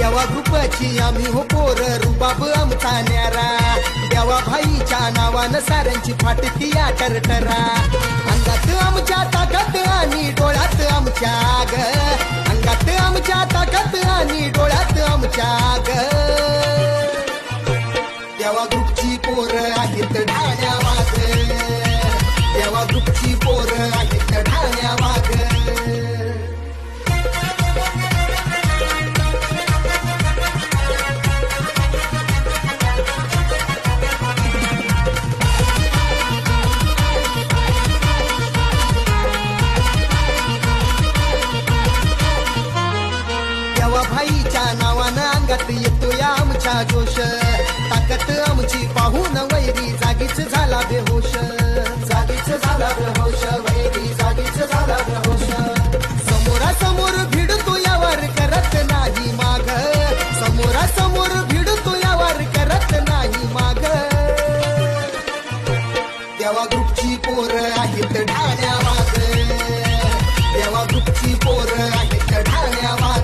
देवा ग्रुपची आम्ही हो पोर रुबाब आमचा न्यारा. देवा भाईच्या नावानं साऱ्यांची फाटती या टरटरा. अंगात आमच्या ताकद आणि डोळ्यात आमच्या ग अंगात आमच्या ताकद आणि डोळ्यात आमच्या ग देवा ग्रुपची पोर आहेत ढाण्या वाग देवा ग्रुपची पोर आहेत अंगात येतो या आमच्या जोश. ताकद आमची पाहून वैरी जागीच झाला बेहोश. जागीच झाला बेहोश वैरी जागीच झाला बेहोश. समोरासमोर भिडतो यावर करत नाही माग. समोरासमोर भिडतो यावर करत नाही माग. देवा ग्रुपची पोर आहेत ढाण्या माग देवा ग्रुपची पोर आहेत ढाण्या माग